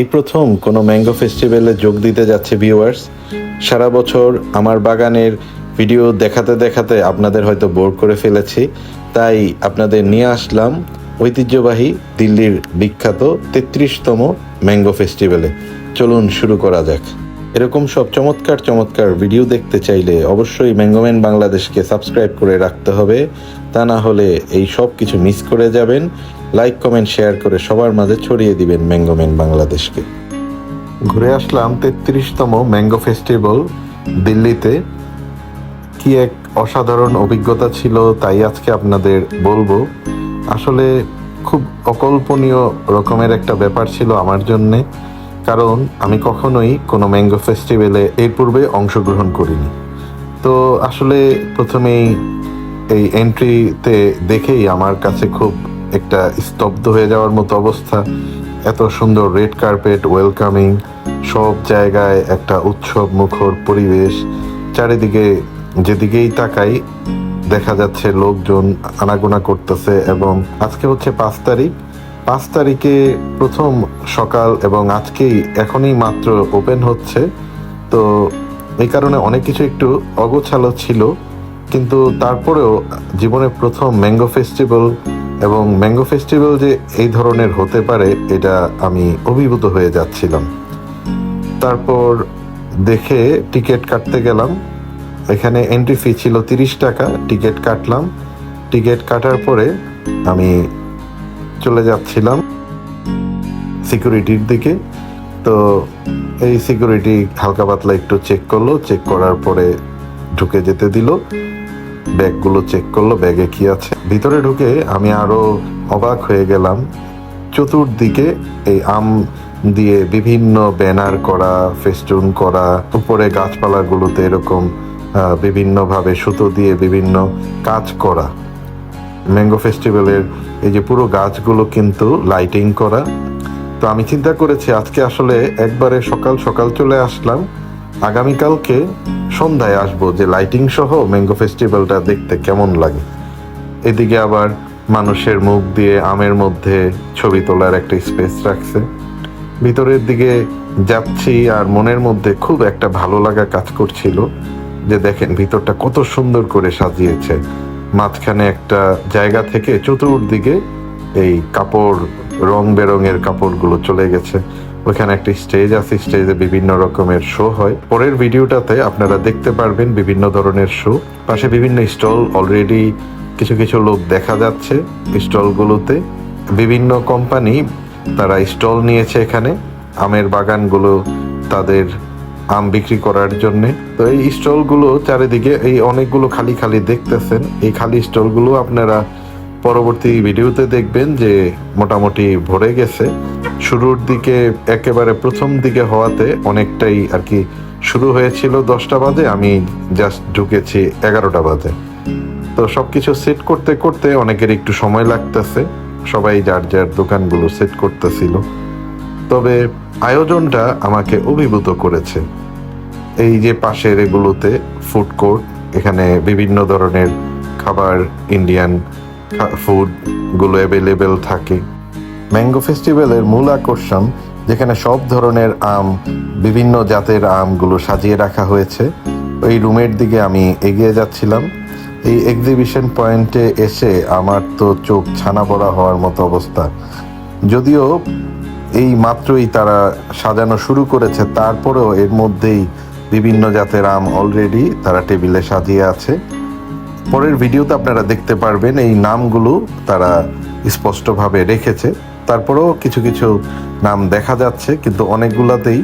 এই প্রথম কোনো ম্যাঙ্গো ফেস্টিভ্যালে যোগ দিতে যাচ্ছে ভিউয়ার্স। সারা বছর আমার বাগানের ভিডিও দেখাতে দেখাতে আপনাদের হয়তো বোর করে ফেলেছি। তাই আপনাদের নিয়ে আসলাম ঐতিহ্যবাহী দিল্লির বিখ্যাত তেত্রিশতম ম্যাঙ্গো ফেস্টিভ্যালে। চলুন শুরু করা যাক। এরকম সব চমৎকার চমৎকার ভিডিও দেখতে চাইলে অবশ্যই ম্যাঙ্গোম্যান বাংলাদেশকে সাবস্ক্রাইব করে রাখতে হবে। তা না হলে এই সব কিছু মিস করে যাবেন। লাইক কমেন্ট শেয়ার করে সবার মাঝে ছড়িয়ে দিবেন ম্যাঙ্গোম্যান বাংলাদেশকে। ঘুরে আসলাম তেত্রিশতম ম্যাঙ্গো ফেস্টিভ্যাল দিল্লিতে। কি এক অসাধারণ অভিজ্ঞতা ছিল তাই আজকে আপনাদের বলব। আসলে খুব অকল্পনীয় রকমের একটা ব্যাপার ছিল আমার জন্যে। কারণ আমি কখনোই কোনো ম্যাঙ্গো ফেস্টিভ্যালে এর পূর্বে অংশগ্রহণ করিনি। তো আসলে প্রথমেই এই এন্ট্রিতে দেখেই আমার কাছে খুব একটা স্তব্ধ হয়ে যাওয়ার মতো অবস্থা। এত সুন্দর রেড কার্পেট ওয়েলকামিং সব জায়গায় একটা উৎসব মুখর পরিবেশ। চারিদিকে যেদিকেই তাকাই, দেখা যাচ্ছে লোকজন আনাগোনা করতেছে এবং আজকে হচ্ছে পাঁচ তারিখ। পাঁচ তারিখে প্রথম সকাল এবং আজকেই এখনই মাত্র ওপেন হচ্ছে। তো এই কারণে অনেক কিছু একটু অগোছালো ছিল। কিন্তু তারপরেও জীবনের প্রথম ম্যাঙ্গো ফেস্টিভ্যাল এবং ম্যাঙ্গো ফেস্টিভ্যাল যে এই ধরনের হতে পারে, এটা আমি অভিভূত হয়ে যাচ্ছিলাম। তারপর দেখে টিকিট কাটতে গেলাম। এখানে এন্ট্রি ফি ছিল তিরিশ টাকা, টিকিট কাটলাম। টিকিট কাটার পরে আমি চলে যাচ্ছিলাম সিকিউরিটির দিকে। তো এই সিকিউরিটি হালকা পাতলা একটু চেক করল। চেক করার পরে ঢুকে যেতে দিল। ব্যাগগুলো চেক করল, ব্যাগে কি আছে। ভিতরে ঢুকে আমি আরও অবাক হয়ে গেলাম। চতুর্দিকে এই আম দিয়ে বিভিন্ন ব্যানার করা ফেস্টুন করা, উপরে গাছপালাগুলোতে এরকম বিভিন্নভাবে সুতো দিয়ে বিভিন্ন কাজ করা। ম্যাঙ্গো ফেস্টিভ্যালের এই যে পুরো গাছগুলো কিন্তু লাইটিং করা। তো আমি চিন্তা করেছি, আজকে আসলে একবারে সকাল সকাল চলে আসলাম। আগামীকালকে সন্ধ্যায় আসব যে লাইটিং সহ ম্যাঙ্গো ফেস্টিভ্যালটা দেখতে কেমন লাগে। এদিকে আবার মানুষের মুখ দিয়ে আমের মধ্যে ছবি তোলার একটা স্পেস রাখছে। ভিতরের দিকে যাচ্ছি আর মনের মধ্যে খুব একটা ভালো লাগা কাজ করছিল। যে দেখেন, ভিতরটা কত সুন্দর করে সাজিয়েছে। মাঝখানে একটা জায়গা থেকে চতুর্দিকে এই কাপড়, রং বেরঙের কাপড়গুলো চলে গেছে। ওইখানে একটা স্টেজ আছে, স্টেজে বিভিন্ন রকমের শো হয়। পরের ভিডিওটাতে আপনারা দেখতে পারবেন বিভিন্ন ধরনের শো। পাশে বিভিন্ন স্টল, অলরেডি কিছু কিছু লোক দেখা যাচ্ছে স্টলগুলোতে। বিভিন্ন কোম্পানি তারা স্টল নিয়েছে এখানে। আমের বাগানগুলো তাদের আম বিক্রি করার জন্যে। তো এই স্টলগুলো চারিদিকে এই অনেকগুলো খালি খালি দেখতেছেন। এই খালি স্টলগুলো আপনারা পরবর্তী ভিডিওতে দেখবেন যে মোটামুটি ভরে গেছে। শুরুর দিকে একেবারে প্রথম দিকে হওয়াতে অনেকটাই আর কি শুরু হয়েছিল দশটা বাজে, আমি জাস্ট ঢুকেছি এগারোটা বাজে। তো সবকিছু সেট করতে করতে অনেকের একটু সময় লাগতেছে। সবাই যার যার দোকানগুলো সেট করতেছিল। তবে আয়োজনটা আমাকে অভিভূত করেছে। এই যে পাশের এগুলোতে ফুড কোর্ট এখানে বিভিন্ন ধরনের খাবার ইন্ডিয়ান ফুডগুলো অ্যাভেলেবেল থাকে। ম্যাঙ্গো ফেস্টিভ্যালের মূল আকর্ষণ, যেখানে সব ধরনের আম, বিভিন্ন জাতের আমগুলো সাজিয়ে রাখা হয়েছে। ওই রুমের দিকে আমি এগিয়ে যাচ্ছিলাম। এই এক্সিবিশন পয়েন্টে এসে আমার তো চোখ ছানা পড়া হওয়ার মতো অবস্থা। যদিও এই মাত্রই তারা সাজানো শুরু করেছে। তারপরেও এর মধ্যেই বিভিন্ন জাতের আম অলরেডি তারা টেবিলে সাজিয়ে আছে। পরের ভিডিওতে আপনারা দেখতে পারবেন এই নামগুলো তারা স্পষ্টভাবে রেখেছে। তারপরেও কিছু কিছু নাম দেখা যাচ্ছে, কিন্তু অনেকগুলোতেই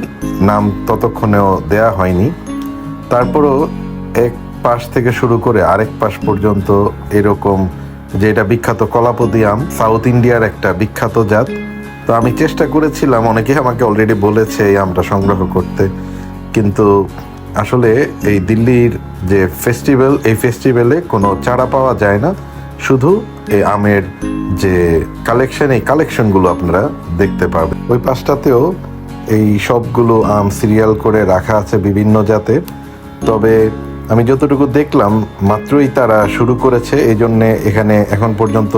নাম ততক্ষণেও দেয়া হয়নি। তারপরও এক পাশ থেকে শুরু করে আরেক পাশ পর্যন্ত এরকম যে এটা বিখ্যাত কলাপতি আম সাউথ ইন্ডিয়ার একটা বিখ্যাত জাত। তো আমি চেষ্টা করেছিলাম অনেকে আমাকে অলরেডি বলেছে এই আমটা সংগ্রহ করতে। কিন্তু আসলে এই দিল্লির যে ফেস্টিভ্যাল এই ফেস্টিভ্যালে কোনো চারা পাওয়া যায় না। শুধু এই আমের যে কালেকশন এই কালেকশনগুলো আপনারা দেখতে পাবেন। ওই পাশটাতেও এই সবগুলো আম সিরিয়াল করে রাখা আছে বিভিন্ন জাতের তবে আমি যতটুকু দেখলাম, মাত্রই তারা শুরু করেছে। এই জন্যে এখানে এখন পর্যন্ত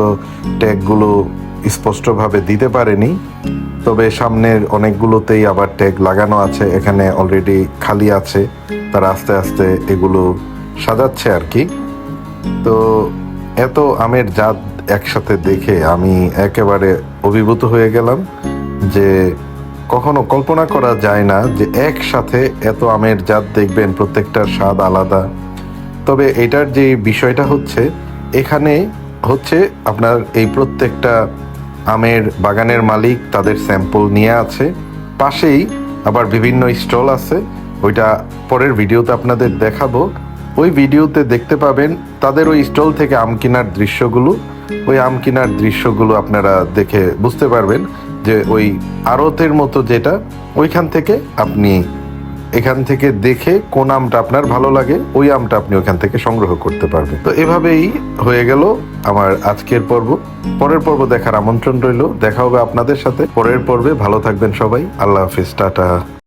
ট্যাগগুলো স্পষ্টভাবে দিতে পারেনি, তবে সামনের অনেকগুলোতেই আবার ট্যাগ লাগানো আছে, এখানে অলরেডি খালি আছে, তারা আস্তে আস্তে এগুলো সাজাচ্ছে আর কি। তো এত আমের জাত একসাথে দেখে আমি একেবারে অভিভূত হয়ে গেলাম যে কখনো কল্পনা করা যায় না যে একসাথে এত আমের জাত দেখবেন প্রত্যেকটার স্বাদ আলাদা। তবে এটার যে বিষয়টা হচ্ছে, এখানে হচ্ছে আপনার এই প্রত্যেকটা আমের বাগানের মালিক তাদের স্যাম্পল নিয়ে আছে। পাশেই আবার বিভিন্ন স্টল আছে। ওইটা পরের ভিডিওতে আপনাদের দেখাবো। ওই ভিডিওতে দেখতে পাবেন তাদের ওই স্টল থেকে আম কেনার দৃশ্যগুলো। ওই আম কেনার দৃশ্যগুলো আপনারা দেখে বুঝতে পারবেন যে ওই আড়তের মতো যেটা, ওইখান থেকে আপনি এখান থেকে দেখে কোন আমটা আপনার ভালো লাগে, ওই আমটা আপনি ওখান থেকে সংগ্রহ করতে পারবেন। তো এভাবেই হয়ে গেল আমার আজকের পর্ব। পরের পর্ব দেখার আমন্ত্রণ রইল। দেখা হবে আপনাদের সাথে। পরের পর্বে ভালো থাকবেন সবাই। আল্লাহ হাফিজ, টাটা।